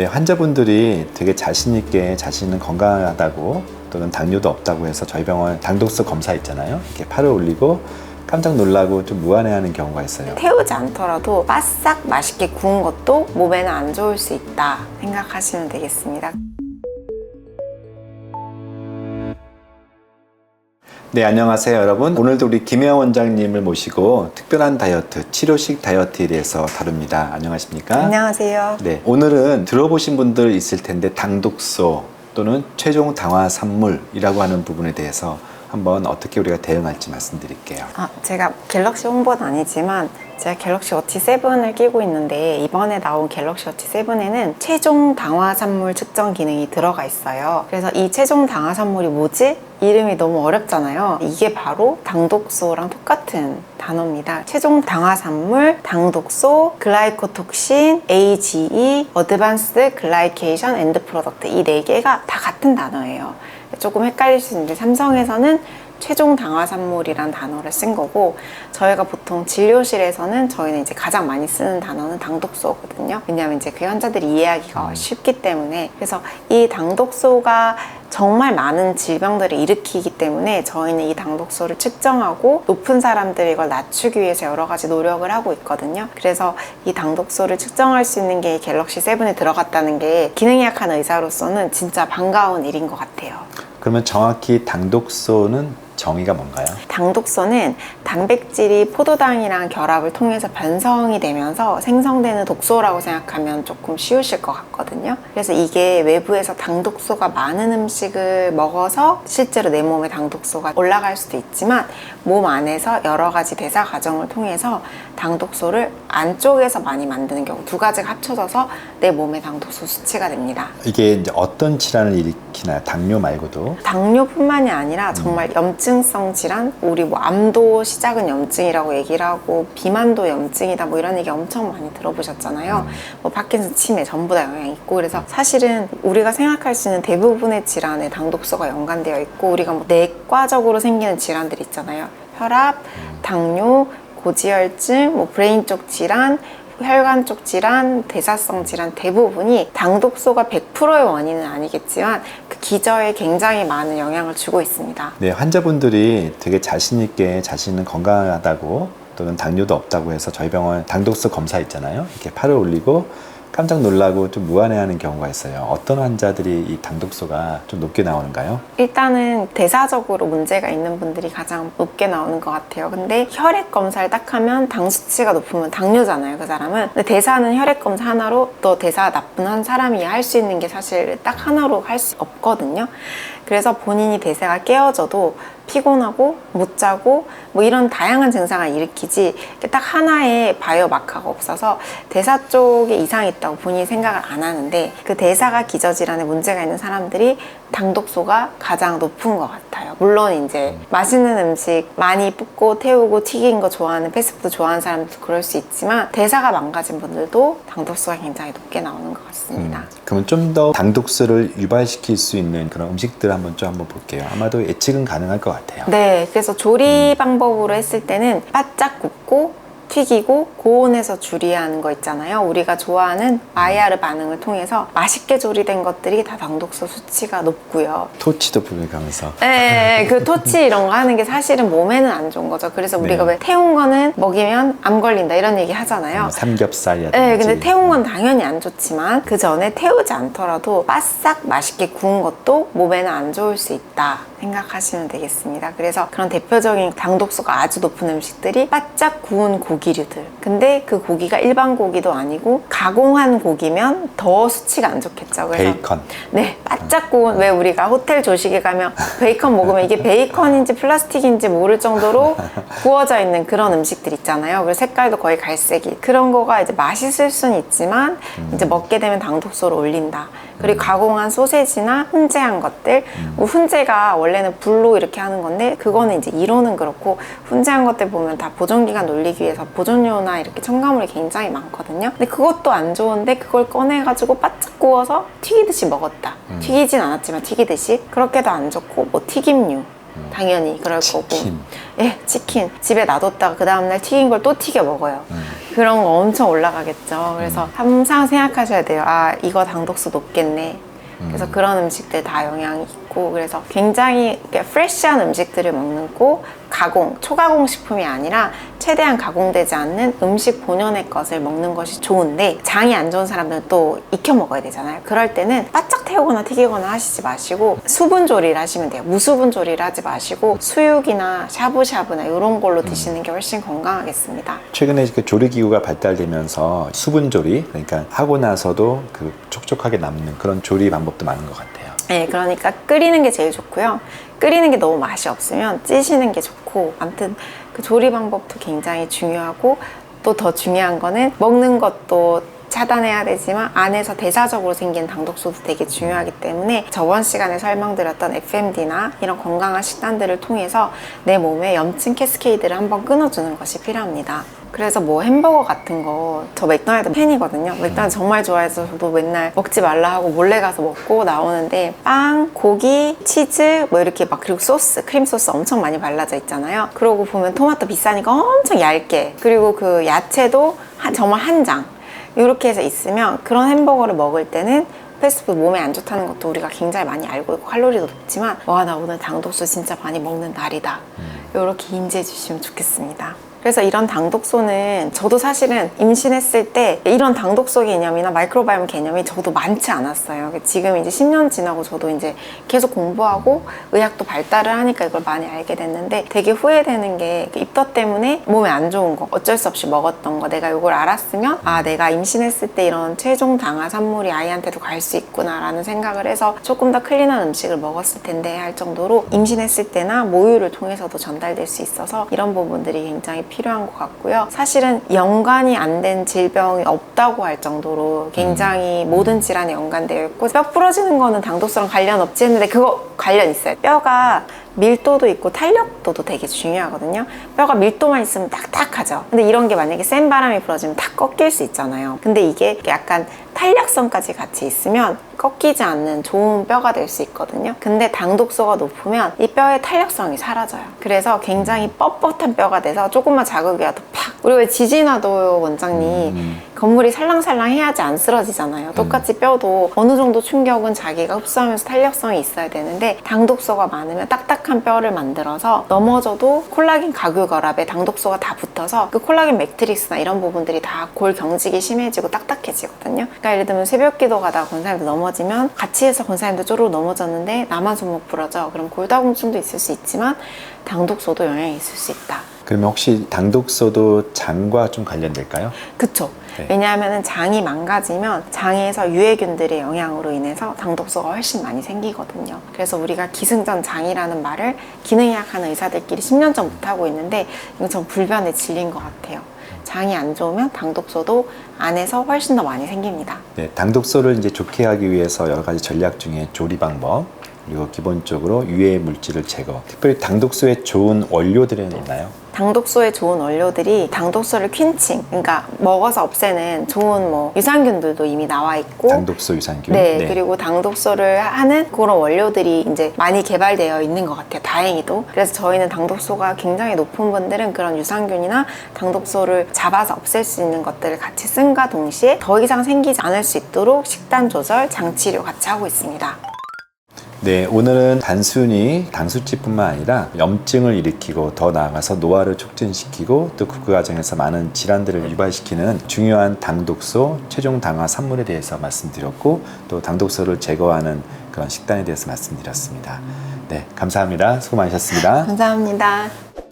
네, 환자분들이 되게 자신 있게 자신은 건강하다고 또는 당뇨도 없다고 해서 저희 병원 당독소 검사 있잖아요. 이렇게 팔을 올리고 깜짝 놀라고 좀 무안해하는 경우가 있어요. 태우지 않더라도 바싹 맛있게 구운 것도 몸에는 안 좋을 수 있다 생각하시면 되겠습니다. 네, 안녕하세요, 여러분. 오늘도 우리 김혜원 원장님을 모시고 특별한 다이어트, 치료식 다이어트에 대해서 다룹니다. 안녕하십니까? 안녕하세요. 네, 오늘은 들어보신 분들 있을 텐데 당독소 또는 최종 당화 산물이라고 하는 부분에 대해서 한번 어떻게 우리가 대응할지 말씀드릴게요. 아, 제가 갤럭시 홍보는 아니지만 제가 갤럭시 워치 7을 끼고 있는데 이번에 나온 갤럭시 워치 7에는 최종 당화 산물 측정 기능이 들어가 있어요. 그래서 이 최종 당화 산물이 뭐지? 이름이 너무 어렵잖아요. 이게 바로 당독소랑 똑같은 단어입니다. 최종 당화산물, 당독소, 글라이코톡신, AGE, 어드밴스드 글라이케이션 엔드 프로덕트 이 네 개가 다 같은 단어예요. 조금 헷갈릴 수 있는데 삼성에서는 최종 당화산물이란 단어를 쓴 거고 저희가 보통 진료실에서는 저희는 이제 가장 많이 쓰는 단어는 당독소거든요. 왜냐하면 이제 그 환자들이 이해하기가 쉽기 때문에 그래서 이 당독소가 정말 많은 질병들을 일으키기 때문에 저희는 이 당독소를 측정하고 높은 사람들이 이걸 낮추기 위해서 여러 가지 노력을 하고 있거든요. 그래서 이 당독소를 측정할 수 있는 게 갤럭시 7에 들어갔다는 게 기능이 약한 의사로서는 진짜 반가운 일인 것 같아요. 그러면 정확히 당독소는 정의가 뭔가요? 당독소는 단백질이 포도당이랑 결합을 통해서 변성이 되면서 생성되는 독소라고 생각하면 조금 쉬우실 것 같거든요. 그래서 이게 외부에서 당독소가 많은 음식을 먹어서 실제로 내 몸에 당독소가 올라갈 수도 있지만 몸 안에서 여러 가지 대사 과정을 통해서 당독소를 안쪽에서 많이 만드는 경우 두 가지가 합쳐져서 내 몸의 당독소 수치가 됩니다. 이게 이제 어떤 질환을 일으키나요? 당뇨 말고도? 당뇨뿐만이 아니라 정말 염증성 질환, 우리 뭐 암도 시 작은 염증이라고 얘기를 하고 비만도 염증이다 뭐 이런 얘기 엄청 많이 들어보셨잖아요. 뭐 파킨슨 치매 전부 다 영향이 있고 그래서 사실은 우리가 생각할 수 있는 대부분의 질환에 당독소가 연관되어 있고 우리가 뭐 내과적으로 생기는 질환들 있잖아요. 혈압, 당뇨, 고지혈증, 뭐 브레인 쪽 질환, 혈관 쪽 질환, 대사성 질환 대부분이 당독소가 100%의 원인은 아니겠지만 그 기저에 굉장히 많은 영향을 주고 있습니다. 네, 환자분들이 되게 자신 있게 자신은 건강하다고 또는 당뇨도 없다고 해서 저희 병원 당독소 검사 있잖아요. 이렇게 팔을 올리고 깜짝 놀라고 좀 무안해하는 경우가 있어요. 어떤 환자들이 이 당독소가 좀 높게 나오는가요? 일단은 대사적으로 문제가 있는 분들이 가장 높게 나오는 것 같아요. 근데 혈액 검사를 딱 하면 당 수치가 높으면 당뇨잖아요, 그 사람은. 근데 대사는 혈액 검사 하나로 또 대사 나쁜 한 사람이 할 수 있는 게 사실 딱 하나로 할 수 없거든요. 그래서 본인이 대사가 깨어져도 피곤하고 못 자고 뭐 이런 다양한 증상을 일으키지 딱 하나의 바이오 마카가 없어서 대사 쪽에 이상이 있다고 본인이 생각을 안 하는데 그 대사가 기저질환에 문제가 있는 사람들이 당독소가 가장 높은 것 같아요. 물론 이제 맛있는 음식 많이 붓고 태우고 튀긴 거 좋아하는 패스트푸드 좋아하는 사람들도 그럴 수 있지만 대사가 망가진 분들도 당독소가 굉장히 높게 나오는 것 같습니다. 음, 그러면 좀 더 당독소를 유발시킬 수 있는 그런 음식들 한번 좀 한번 볼게요. 아마도 예측은 가능할 것 같아요. 네, 그래서 조리 방법으로 했을 때는 바짝 굽고 튀기고 고온에서 조리해야 하는 거 있잖아요. 우리가 좋아하는 마이야르 반응을 통해서 맛있게 조리된 것들이 다 당독소 수치가 높고요. 토치도 불가면서 네, 그 토치 이런 거 하는 게 사실은 몸에는 안 좋은 거죠. 그래서 우리가 네. 왜 태운 거는 먹이면 암 걸린다 이런 얘기 하잖아요. 뭐 삼겹살이라든지 네, 근데 태운 건 당연히 안 좋지만 그 전에 태우지 않더라도 바싹 맛있게 구운 것도 몸에는 안 좋을 수 있다 생각하시면 되겠습니다. 그래서 그런 대표적인 당독소가 아주 높은 음식들이 바짝 구운 고기류들. 근데 그 고기가 일반 고기도 아니고 가공한 고기면 더 수치가 안 좋겠죠. 그래서 베이컨 네, 바짝 구운 왜 우리가 호텔 조식에 가면 베이컨 먹으면 이게 베이컨인지 플라스틱인지 모를 정도로 구워져 있는 그런 음식들 있잖아요. 그리고 색깔도 거의 갈색이 그런 거가 이제 맛있을 수는 있지만 이제 먹게 되면 당독소를 올린다. 그리고 가공한 소세지나 훈제한 것들 뭐 훈제가 원래는 불로 이렇게 하는 건데 그거는 이제 이론은 그렇고 훈제한 것들 보면 다 보존기간 놀리기 위해서 보존료나 이렇게 첨가물이 굉장히 많거든요. 근데 그것도 안 좋은데 그걸 꺼내가지고 바짝 구워서 튀기듯이 먹었다. 튀기진 않았지만 튀기듯이 그렇게도 안 좋고 뭐 튀김류 당연히 그럴 거고 치킨 예 치킨 집에 놔뒀다가 그 다음날 튀긴 걸 또 튀겨 먹어요. 음. 그런 거 엄청 올라가겠죠. 그래서 항상 생각하셔야 돼요. 아, 이거 당독수 높겠네. 그래서 그런 음식들 다 영향이 있고 그래서 굉장히 프레시한 음식들을 먹는 고 가공, 초가공 식품이 아니라 최대한 가공되지 않는 음식 본연의 것을 먹는 것이 좋은데 장이 안 좋은 사람들은 또 익혀 먹어야 되잖아요. 그럴 때는 바짝 태우거나 튀기거나 하시지 마시고 수분 조리를 하시면 돼요. 무수분 조리를 하지 마시고 수육이나 샤브샤브나 이런 걸로 드시는 게 훨씬 건강하겠습니다. 최근에 그 조리 기구가 발달되면서 수분 조리, 그러니까 하고 나서도 그 촉촉하게 남는 그런 조리 방법도 많은 것 같아요. 네, 그러니까 끓이는 게 제일 좋고요. 끓이는 게 너무 맛이 없으면 찌시는 게 좋고, 아무튼 그 조리 방법도 굉장히 중요하고, 또 더 중요한 거는 먹는 것도 차단해야 되지만 안에서 대사적으로 생긴 당독소도 되게 중요하기 때문에 저번 시간에 설명드렸던 FMD나 이런 건강한 식단들을 통해서 내 몸에 염증 캐스케이드를 한번 끊어주는 것이 필요합니다. 그래서 뭐 햄버거 같은 거 저 맥도날드 팬이거든요. 맥도날드 정말 좋아해서 저도 맨날 먹지 말라 하고 몰래 가서 먹고 나오는데 빵, 고기, 치즈 뭐 이렇게 막 그리고 소스, 크림 소스 엄청 많이 발라져 있잖아요. 그러고 보면 토마토 비싸니까 엄청 얇게 그리고 그 야채도 한, 정말 한 장. 이렇게 해서 있으면 그런 햄버거를 먹을 때는 패스트푸드 몸에 안 좋다는 것도 우리가 굉장히 많이 알고 있고 칼로리도 높지만 와 나 오늘 당독소 진짜 많이 먹는 날이다 이렇게 인지해 주시면 좋겠습니다. 그래서 이런 당독소는 저도 사실은 임신했을 때 이런 당독소 개념이나 마이크로바이옴 개념이 저도 많지 않았어요. 지금 이제 10년 지나고 저도 이제 계속 공부하고 의학도 발달을 하니까 이걸 많이 알게 됐는데 되게 후회되는 게 입덧 때문에 몸에 안 좋은 거 어쩔 수 없이 먹었던 거 내가 이걸 알았으면 아 내가 임신했을 때 이런 최종 당화 산물이 아이한테도 갈 수 있구나라는 생각을 해서 조금 더 클린한 음식을 먹었을 텐데 할 정도로 임신했을 때나 모유를 통해서도 전달될 수 있어서 이런 부분들이 굉장히 필요한 것 같고요. 사실은 연관이 안 된 질병이 없다고 할 정도로 굉장히 모든 질환에 연관되어 있고 뼈 부러지는 거는 당독소랑 관련 없지 했는데 그거 관련 있어요. 뼈가 밀도도 있고 탄력도도 되게 중요하거든요. 뼈가 밀도만 있으면 딱딱하죠. 근데 이런 게 만약에 센 바람이 불어지면 다 꺾일 수 있잖아요. 근데 이게 약간 탄력성까지 같이 있으면 꺾이지 않는 좋은 뼈가 될 수 있거든요. 근데 당독소가 높으면 이 뼈의 탄력성이 사라져요. 그래서 굉장히 뻣뻣한 뼈가 돼서 조금만 자극이 와도 팍. 우리 왜 지진화도 원장님 건물이 살랑살랑 해야지 안 쓰러지잖아요. 똑같이 뼈도 어느 정도 충격은 자기가 흡수하면서 탄력성이 있어야 되는데 당독소가 많으면 딱딱한 뼈를 만들어서 넘어져도 콜라겐 가교 결합에 당독소가 다 붙어서 그 콜라겐 매트릭스나 이런 부분들이 다 골 경직이 심해지고 딱딱해지거든요. 그러니까 예를 들면 새벽 기도 가다가 권사님도 넘어지면 같이 해서 권사님도 쪼르르 넘어졌는데 나만 손목 부러져. 그럼 골다공증도 있을 수 있지만 당독소도 영향이 있을 수 있다. 그러면 혹시 당독소도 장과 좀 관련될까요? 그쵸. 네. 왜냐하면 장이 망가지면 장에서 유해균들의 영향으로 인해서 당독소가 훨씬 많이 생기거든요. 그래서 우리가 기승전 장이라는 말을 기능의학 하는 의사들끼리 10년 전부터 하고 있는데 이건 전 불변의 진리인 것 같아요. 장이 안 좋으면 당독소도 안에서 훨씬 더 많이 생깁니다. 네, 당독소를 이제 좋게 하기 위해서 여러 가지 전략 중에 조리 방법 그리고 기본적으로 유해 물질을 제거. 특별히 당독소에 좋은 원료들은 있나요? 당독소에 좋은 원료들이 당독소를 퀸칭, 그러니까 먹어서 없애는 좋은 뭐 유산균들도 이미 나와 있고 당독소 유산균. 네, 그리고 당독소를 하는 그런 원료들이 이제 많이 개발되어 있는 것 같아요. 다행히도. 그래서 저희는 당독소가 굉장히 높은 분들은 그런 유산균이나 당독소를 잡아서 없앨 수 있는 것들을 같이 쓴과 동시에 더 이상 생기지 않을 수 있도록 식단 조절, 장치료 같이 하고 있습니다. 네, 오늘은 단순히 당수치뿐만 아니라 염증을 일으키고 더 나아가서 노화를 촉진시키고 또 그 과정에서 많은 질환들을 유발시키는 중요한 당독소, 최종 당화 산물에 대해서 말씀드렸고 또 당독소를 제거하는 그런 식단에 대해서 말씀드렸습니다. 네, 감사합니다. 수고 많으셨습니다. 감사합니다.